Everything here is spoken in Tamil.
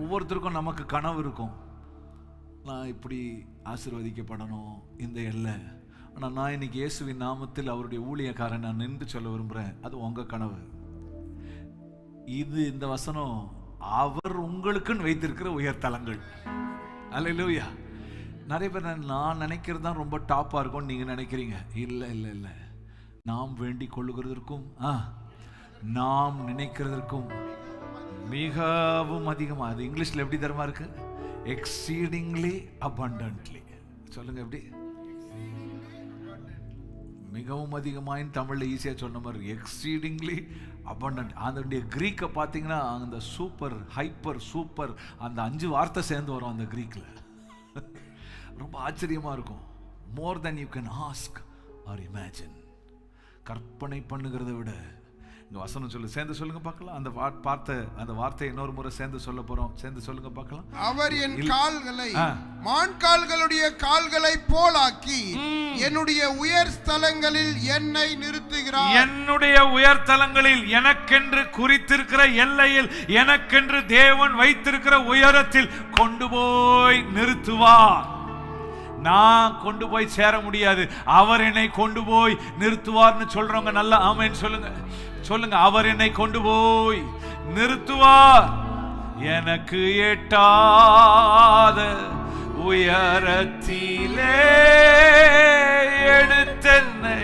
ஒவ்வொருத்தருக்கும் நமக்கு கனவு இருக்கும். நான் இப்படி ஆசிர்வதிக்கப்படணும் இந்த எல்லை. ஆனால் நான் இன்னைக்கு இயேசுவின் நாமத்தில் அவருடைய ஊழியக்காரன் நான் நின்று சொல்ல விரும்புகிறேன் அது உங்கள் கனவு. இது இந்த வசனம் அவர் உங்களுக்குன்னு வைத்திருக்கிற உயர்தலங்கள் அல்லேலூயா நிறைய பேர் நான் நான் நினைக்கிறது தான் ரொம்ப டாப்பாக இருக்கும்னு நீங்கள் நினைக்கிறீங்க. இல்லை இல்லை இல்லை. நாம் வேண்டிக் கொள்ளுகிறதற்கும் ஆ நாம் நினைக்கிறதற்கும் மிகவும் அதிகமாக அது இங்கிலீஷில் எப்படி தரமா இருக்கு? எக்ஸீடிங்லி அபண்டன்ட்லி சொல்லுங்க எப்படி? மிகவும் அதிகமாயின் தமிழில் ஈஸியாக சொன்ன மாதிரி எக்ஸீடிங்லி அபண்டன்ட் அதனுடைய க்ரீக்கை பார்த்தீங்கன்னா அந்த சூப்பர் ஹைப்பர் சூப்பர் அந்த அஞ்சு வார்த்தை சேர்ந்து வரும் அந்த க்ரீக்கில் ரொம்ப ஆச்சரியமாக இருக்கும். More than you can ask or imagine கற்பனை பண்ணுகிறத விட இங்க வசனம் சொல்லு. சேர்ந்து சொல்லுங்க பார்க்கலாம். அந்த வா- வார்த்தை அந்த வார்த்தையை இன்னொரு முறை சேர்ந்து சொல்ல போறோம். சேர்ந்து சொல்லுங்க பார்க்கலாம். அவர் என் கால்களை. மான் கால்களுடைய கால்களை போலாக்கி என்னுடைய உயர் ஸ்தலங்களில் என்னை நிறுத்துகிறார். என்னுடைய உயர்தலங்களில் எனக்கென்று குறித்திருக்கிற எல்லையில் எனக்கென்று தேவன் வைத்திருக்கிற உயரத்தில் கொண்டு போய் நிறுத்துவார். நான் கொண்டு போய் சேர முடியாது. அவர் என்னை கொண்டு போய் நிறுத்துவார்னு சொல்றவங்க நல்லா ஆமைன்னு சொல்லுங்க. சொல்லுங்க அவர் என்னை கொண்டு போய் நிறுத்துவார். எனக்கு எட்டாத உயரத்திலே எடுத்தென்னை.